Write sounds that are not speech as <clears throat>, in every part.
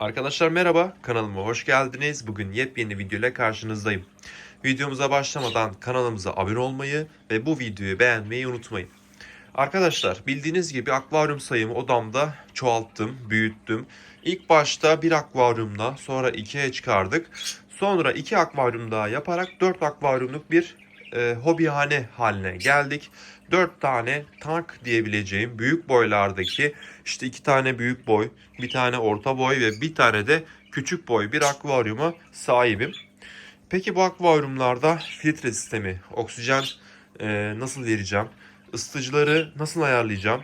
Arkadaşlar merhaba, kanalıma hoş geldiniz. Bugün yepyeni video ile karşınızdayım. Videomuza başlamadan kanalımıza abone olmayı ve bu videoyu beğenmeyi unutmayın. Arkadaşlar bildiğiniz gibi akvaryum sayımı odamda çoğalttım, büyüttüm. İlk başta bir akvaryumla sonra ikiye çıkardık. Sonra iki akvaryum daha yaparak dört akvaryumluk bir e, hobihane haline geldik. Dört tane tank diyebileceğim büyük boylardaki işte iki tane büyük boy, bir tane orta boy ve bir tane de küçük boy bir akvaryuma sahibim. Peki bu akvaryumlarda filtre sistemi, oksijen e, nasıl vereceğim, ısıtıcıları nasıl ayarlayacağım?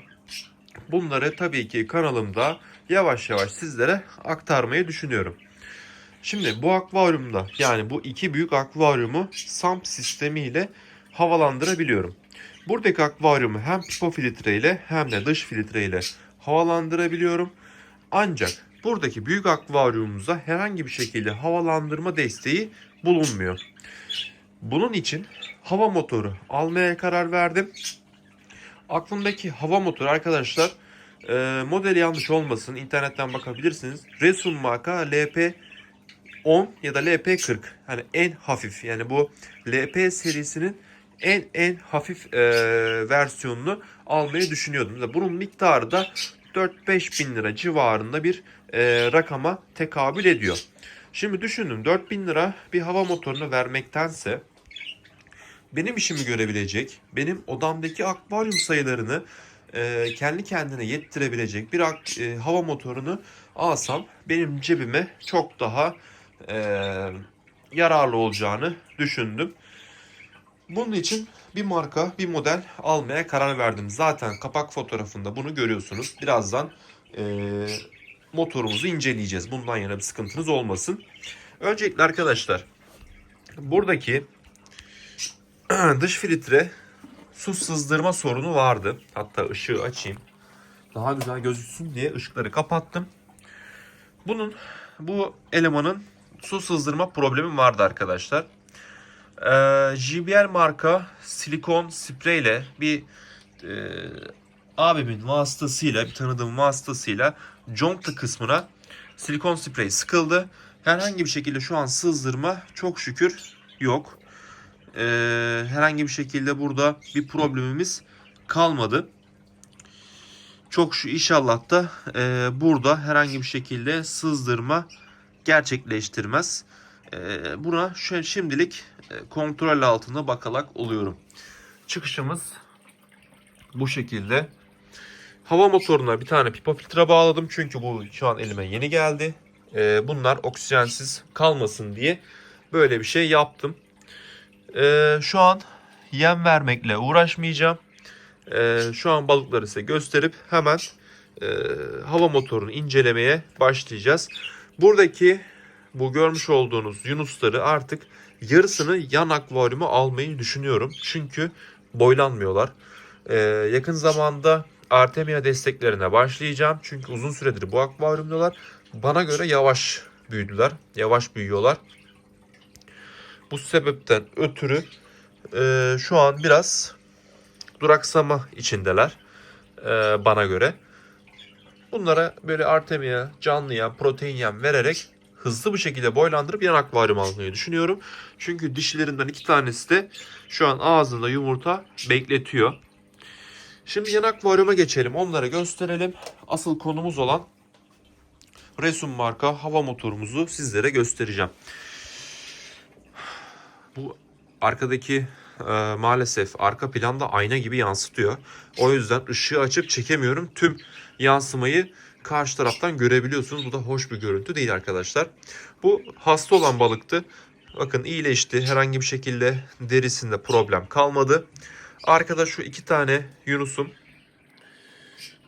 Bunları tabii ki kanalımda yavaş yavaş sizlere aktarmayı düşünüyorum. Şimdi bu akvaryumda yani bu iki büyük akvaryumu SAMP sistemiyle havalandırabiliyorum. Buradaki akvaryumu hem pipo filtre hem de dış filtre ile havalandırabiliyorum. Ancak buradaki büyük akvaryumumuza herhangi bir şekilde havalandırma desteği bulunmuyor. Bunun için hava motoru almaya karar verdim. Aklımdaki hava motoru arkadaşlar e, modeli yanlış olmasın internetten bakabilirsiniz. Resun marka LP 10 ya da LP40 hani en hafif yani bu LP serisinin en en hafif e, versiyonunu almayı düşünüyordum. Bunun miktarı da 4-5 bin lira civarında bir e, rakama tekabül ediyor. Şimdi düşündüm 4 bin lira bir hava motorunu vermektense benim işimi görebilecek, benim odamdaki akvaryum sayılarını e, kendi kendine yettirebilecek bir ak- e, hava motorunu alsam benim cebime çok daha e, yararlı olacağını düşündüm. Bunun için bir marka, bir model almaya karar verdim. Zaten kapak fotoğrafında bunu görüyorsunuz. Birazdan e, motorumuzu inceleyeceğiz. Bundan yana bir sıkıntınız olmasın. Öncelikle arkadaşlar buradaki <clears throat> dış filtre su sızdırma sorunu vardı. Hatta ışığı açayım. Daha güzel gözüksün diye ışıkları kapattım. Bunun bu elemanın su sızdırma problemi vardı arkadaşlar. Ee, JBL marka silikon spreyle bir e, abimin vasıtasıyla bir tanıdığım vasıtasıyla conta kısmına silikon sprey sıkıldı. Herhangi bir şekilde şu an sızdırma çok şükür yok. Ee, herhangi bir şekilde burada bir problemimiz kalmadı. Çok şu inşallah da e, burada herhangi bir şekilde sızdırma gerçekleştirmez. E, buna şimdilik kontrol altında bakalak oluyorum. Çıkışımız bu şekilde. Hava motoruna bir tane pipa filtre bağladım çünkü bu şu an elime yeni geldi. E, bunlar oksijensiz kalmasın diye böyle bir şey yaptım. E, şu an yem vermekle uğraşmayacağım. Şu an balıkları size gösterip hemen e, hava motorunu incelemeye başlayacağız. Buradaki bu görmüş olduğunuz yunusları artık yarısını yan akvaryuma almayı düşünüyorum. Çünkü boylanmıyorlar. Ee, yakın zamanda Artemia desteklerine başlayacağım. Çünkü uzun süredir bu akvaryumdalar. Bana göre yavaş büyüdüler. Yavaş büyüyorlar. Bu sebepten ötürü e, şu an biraz duraksama içindeler. e, bana göre. Bunlara böyle Artemia, canlı yem, protein yem vererek hızlı bir şekilde boylandırıp yan akvaryum almayı düşünüyorum. Çünkü dişilerinden iki tanesi de şu an ağzında yumurta bekletiyor. Şimdi yan akvaryuma geçelim. Onlara gösterelim. Asıl konumuz olan Resun marka hava motorumuzu sizlere göstereceğim. Bu arkadaki e, maalesef arka planda ayna gibi yansıtıyor. O yüzden ışığı açıp çekemiyorum. Tüm yansımayı karşı taraftan görebiliyorsunuz. Bu da hoş bir görüntü değil arkadaşlar. Bu hasta olan balıktı. Bakın iyileşti. Herhangi bir şekilde derisinde problem kalmadı. Arkada şu iki tane yunusum.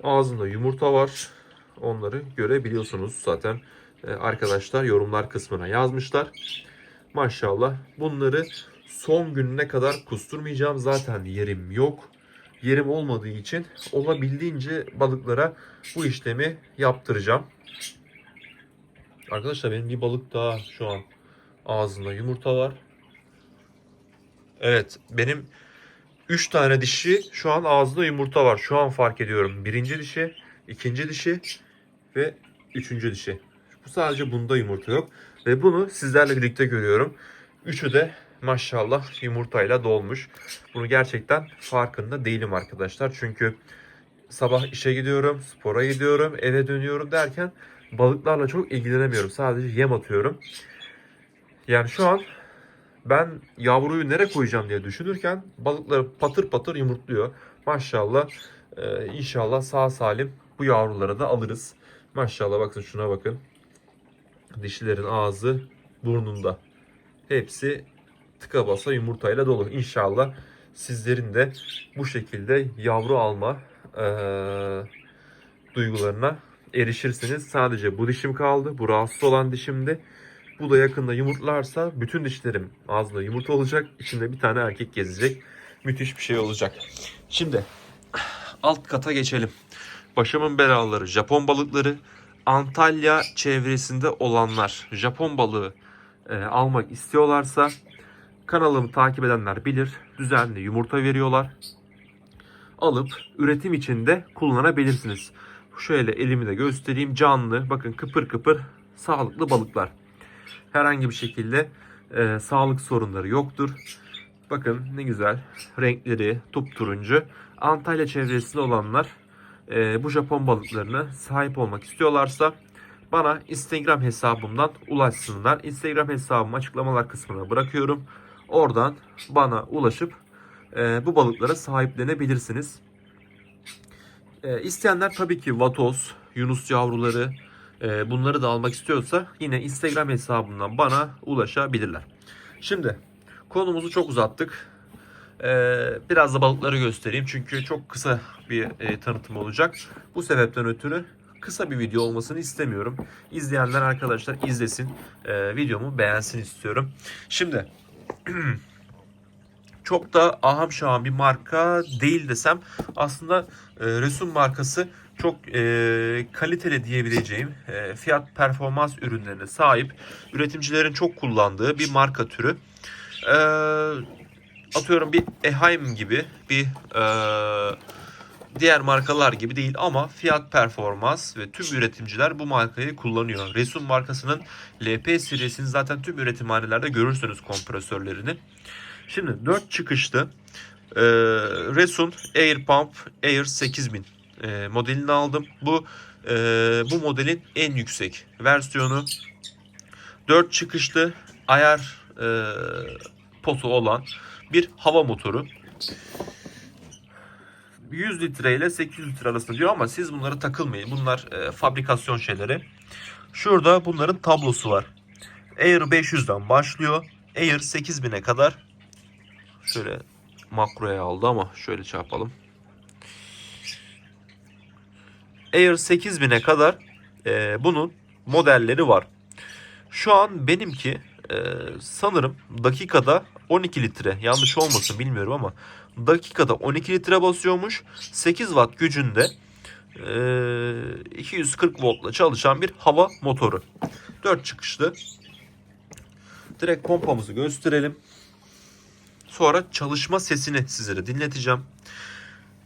Ağzında yumurta var. Onları görebiliyorsunuz zaten. Ee, arkadaşlar yorumlar kısmına yazmışlar. Maşallah. Bunları son gününe kadar kusturmayacağım. Zaten yerim yok. Yerim olmadığı için olabildiğince balıklara bu işlemi yaptıracağım. Arkadaşlar benim bir balık daha şu an ağzında yumurta var. Evet benim 3 tane dişi şu an ağzında yumurta var. Şu an fark ediyorum. Birinci dişi, ikinci dişi ve üçüncü dişi. Bu sadece bunda yumurta yok. Ve bunu sizlerle birlikte görüyorum. Üçü de maşallah yumurtayla dolmuş. Bunu gerçekten farkında değilim arkadaşlar. Çünkü sabah işe gidiyorum, spora gidiyorum, eve dönüyorum derken balıklarla çok ilgilenemiyorum. Sadece yem atıyorum. Yani şu an ben yavruyu nereye koyacağım diye düşünürken balıkları patır patır yumurtluyor. Maşallah e, inşallah sağ salim bu yavruları da alırız. Maşallah bakın şuna bakın. Dişilerin ağzı burnunda. Hepsi tıka basa yumurtayla dolu. İnşallah sizlerin de bu şekilde yavru alma e, duygularına erişirsiniz. Sadece bu dişim kaldı. Bu rahatsız olan dişimdi. Bu da yakında yumurtlarsa bütün dişlerim ağzında yumurta olacak. İçinde bir tane erkek gezecek. Müthiş bir şey olacak. Şimdi alt kata geçelim. Başımın belaları Japon balıkları. Antalya çevresinde olanlar Japon balığı e, almak istiyorlarsa kanalımı takip edenler bilir. Düzenli yumurta veriyorlar. Alıp üretim içinde kullanabilirsiniz. Şöyle elimi de göstereyim. Canlı bakın kıpır kıpır sağlıklı balıklar. Herhangi bir şekilde e, sağlık sorunları yoktur. Bakın ne güzel renkleri turuncu. Antalya çevresinde olanlar e, bu Japon balıklarına sahip olmak istiyorlarsa bana Instagram hesabımdan ulaşsınlar. Instagram hesabımı açıklamalar kısmına bırakıyorum. Oradan bana ulaşıp e, bu balıklara sahiplenebilirsiniz. E, isteyenler tabii ki vatoz, yunus yavruları e, bunları da almak istiyorsa yine Instagram hesabımdan bana ulaşabilirler. Şimdi konumuzu çok uzattık. E, biraz da balıkları göstereyim çünkü çok kısa bir e, tanıtım olacak. Bu sebepten ötürü kısa bir video olmasını istemiyorum. İzleyenler arkadaşlar izlesin, e, videomu beğensin istiyorum. Şimdi <clears throat> çok da aham şaham bir marka değil desem aslında e, Resul markası çok e, kaliteli diyebileceğim e, fiyat performans ürünlerine sahip üretimcilerin çok kullandığı bir marka türü. E, atıyorum bir Eheim gibi bir e, diğer markalar gibi değil ama fiyat performans ve tüm üretimciler bu markayı kullanıyor. Resul markasının LP serisini zaten tüm üretimhanelerde görürsünüz kompresörlerini. Şimdi 4 çıkışlı e, Resun Air Pump Air 8000 e, modelini aldım. Bu e, bu modelin en yüksek versiyonu. 4 çıkışlı ayar e, potu olan bir hava motoru. 100 litre ile 800 litre arasında diyor ama siz bunlara takılmayın. Bunlar e, fabrikasyon şeyleri. Şurada bunların tablosu var. Air 500'den başlıyor. Air 8000'e kadar şöyle makroya aldı ama şöyle çarpalım. Air 8000'e kadar e, bunun modelleri var. Şu an benimki e, sanırım dakikada 12 litre yanlış olmasın bilmiyorum ama dakikada 12 litre basıyormuş. 8 watt gücünde e, 240 voltla çalışan bir hava motoru. 4 çıkışlı. Direkt pompamızı gösterelim. Sonra çalışma sesini sizlere dinleteceğim.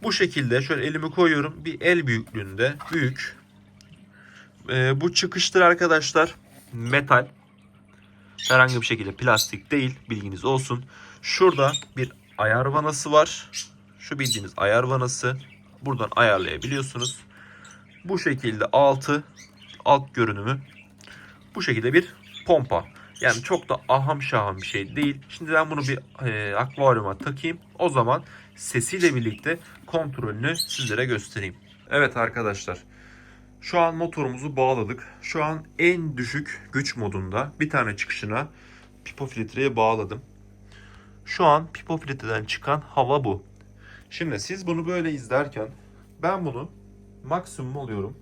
Bu şekilde şöyle elimi koyuyorum. Bir el büyüklüğünde büyük. Ee, bu çıkıştır arkadaşlar. Metal. Herhangi bir şekilde plastik değil. Bilginiz olsun. Şurada bir ayar vanası var. Şu bildiğiniz ayar vanası. Buradan ayarlayabiliyorsunuz. Bu şekilde altı alt görünümü. Bu şekilde bir pompa. Yani çok da aham şaham bir şey değil. Şimdi ben bunu bir e, akvaryuma takayım. O zaman sesiyle birlikte kontrolünü sizlere göstereyim. Evet arkadaşlar. Şu an motorumuzu bağladık. Şu an en düşük güç modunda bir tane çıkışına pipo filtreye bağladım. Şu an pipo filtreden çıkan hava bu. Şimdi siz bunu böyle izlerken ben bunu maksimum alıyorum.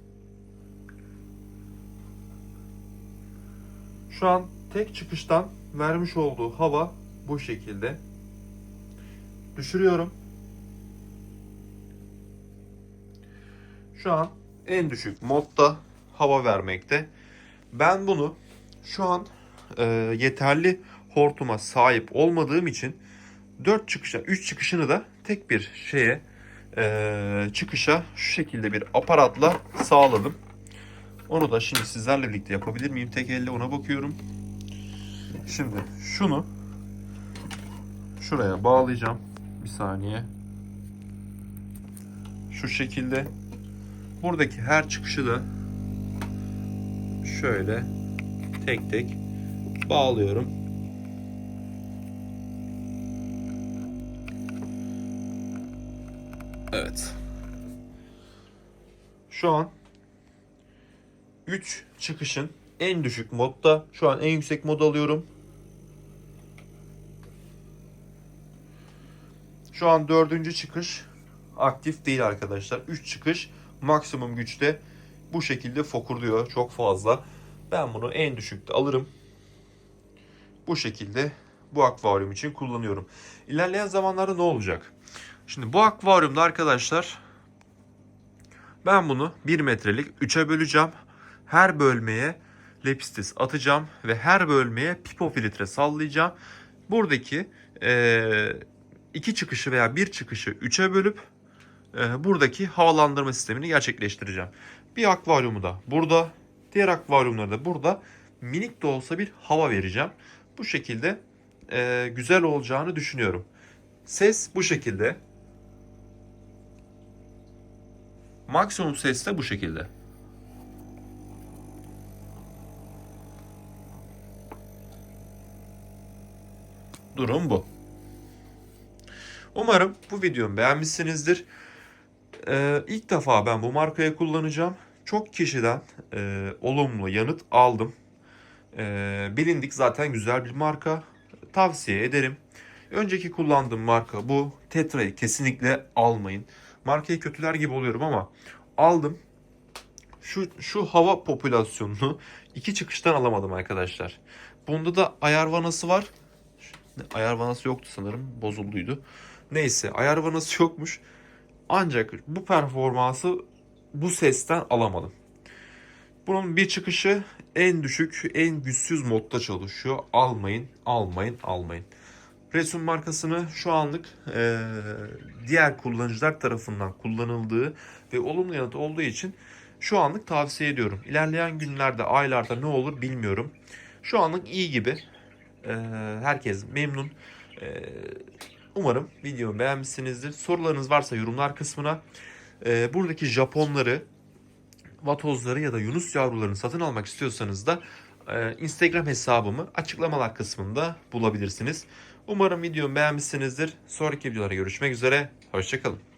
Şu an tek çıkıştan vermiş olduğu hava bu şekilde. Düşürüyorum. Şu an en düşük modda hava vermekte. Ben bunu şu an e, yeterli hortuma sahip olmadığım için 4 çıkışa 3 çıkışını da tek bir şeye e, çıkışa şu şekilde bir aparatla sağladım. Onu da şimdi sizlerle birlikte yapabilir miyim? Tek elle ona bakıyorum. Şimdi şunu şuraya bağlayacağım. Bir saniye. Şu şekilde. Buradaki her çıkışı da şöyle tek tek bağlıyorum. Evet. Şu an 3 çıkışın en düşük modda. Şu an en yüksek mod alıyorum. Şu an dördüncü çıkış aktif değil arkadaşlar. 3 çıkış maksimum güçte bu şekilde fokurluyor çok fazla. Ben bunu en düşükte alırım. Bu şekilde bu akvaryum için kullanıyorum. İlerleyen zamanlarda ne olacak? Şimdi bu akvaryumda arkadaşlar ben bunu 1 metrelik 3'e böleceğim. Her bölmeye lepistis atacağım ve her bölmeye pipo filtre sallayacağım. Buradaki eee, iki çıkışı veya bir çıkışı 3'e bölüp buradaki havalandırma sistemini gerçekleştireceğim. Bir akvaryumu da burada, diğer akvaryumları da burada minik de olsa bir hava vereceğim. Bu şekilde eee, güzel olacağını düşünüyorum. Ses bu şekilde. Maksimum ses de bu şekilde. Durum bu. Umarım bu videomu beğenmişsinizdir. Ee, ilk defa ben bu markayı kullanacağım. Çok kişiden e, olumlu yanıt aldım. Ee, bilindik zaten güzel bir marka. Tavsiye ederim. Önceki kullandığım marka bu. Tetra'yı kesinlikle almayın. Markayı kötüler gibi oluyorum ama aldım. Şu, şu hava popülasyonunu <laughs> iki çıkıştan alamadım arkadaşlar. Bunda da ayar vanası var. Ayar vanası yoktu sanırım. Bozulduydu. Neyse ayar vanası yokmuş. Ancak bu performansı bu sesten alamadım. Bunun bir çıkışı en düşük, en güçsüz modda çalışıyor. Almayın, almayın, almayın. Resun markasını şu anlık eee, diğer kullanıcılar tarafından kullanıldığı ve olumlu yanıt olduğu için şu anlık tavsiye ediyorum. İlerleyen günlerde, aylarda ne olur bilmiyorum. Şu anlık iyi gibi. Eee, herkes memnun. Eee, umarım videomu beğenmişsinizdir. Sorularınız varsa yorumlar kısmına eee, buradaki Japonları, vatozları ya da yunus yavrularını satın almak istiyorsanız da eee, Instagram hesabımı açıklamalar kısmında bulabilirsiniz. Umarım videomu beğenmişsinizdir. Sonraki videolara görüşmek üzere. Hoşçakalın.